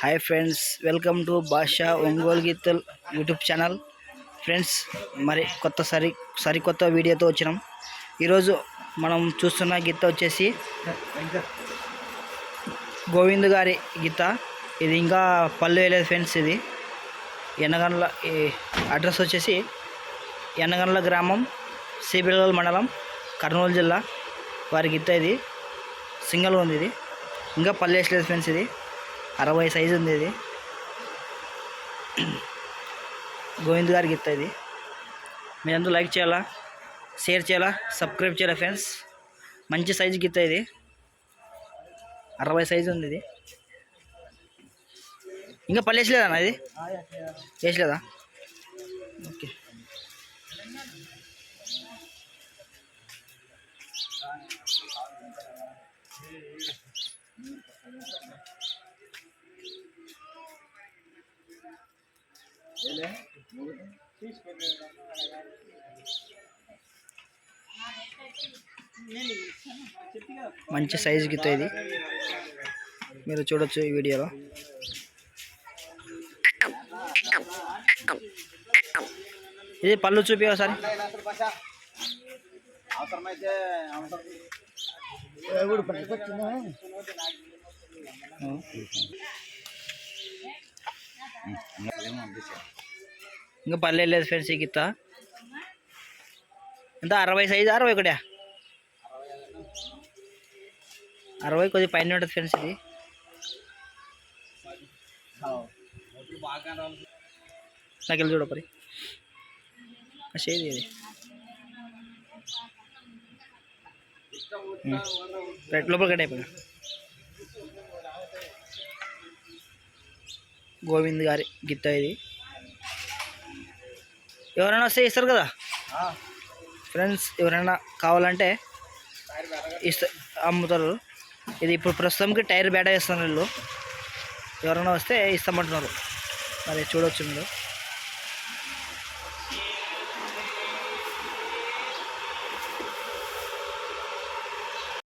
Hi friends welcome to Bhasha Ongole గీతల్ YouTube channel friends మరి కొత్త సరి సరికొత్త వీడియోతో వచ్చినాం. ఈరోజు మనం చూస్తున్న గీత వచ్చేసి గోవింద్ గారి గీత. ఇది ఇంకా పళ్ళు వేయలేదు ఫ్రెండ్స్ ఇది. ఎనగండ్ల ఈ అడ్రస్ వచ్చేసి ఎనగండ్ల గ్రామం సిబిల్గల్ మండలం కర్నూలు జిల్లా. వారి గీత ఇది. సింగల్ ఉంది ఇది. ఇంకా పల్లె వేసలేదు ఫ్రెండ్స్ ఇది. అరవై సైజు ఉంది ఇది. గోవింద్ గారికి ఇస్తుంది ఇది. మీరందరూ లైక్ చేయాలా? షేర్ చేయాలా? సబ్స్క్రైబ్ చేయాలా ఫ్రెండ్స్ మంచి సైజు గిత్త ఇది. అరవై సైజు ఉంది ఇది. ఇంకా పళ్ళు వేసలేదా ఇది? వేసలేదా? ఓకే మంచి సైజు గిత్త ఇది. మీరు చూడొచ్చు ఈ వీడియోలో. ఇది పళ్ళు చూపి ఒకసారి అవసరమైతే ఇంకా పర్లేదు లేదు ఫ్రెండ్స్ ఈ గిత్త ఎంత? అరవై సైజు? అరవై ఒకటా? అరవై కొద్ది పైన ఉంటుంది ఫ్రెండ్స్ ఇది. నాకు వెళ్ళి చూడపరి చేది ఇది. రైట్ లోపల కట్ అయిపోయినా గోవింద్ గారి గిత్త ఇది. ఎవరైనా వస్తే ఇస్తారు కదా? ఫ్రెండ్స్ ఎవరైనా కావాలంటే ఇస్తా అమ్ముతారు. ఇది ఇప్పుడు ప్రస్తుతంకి టైర్ బేట వేస్తున్నారు వీళ్ళు. ఎవరైనా వస్తే ఇస్తామంటున్నారు. మరి చూడవచ్చు మీరు.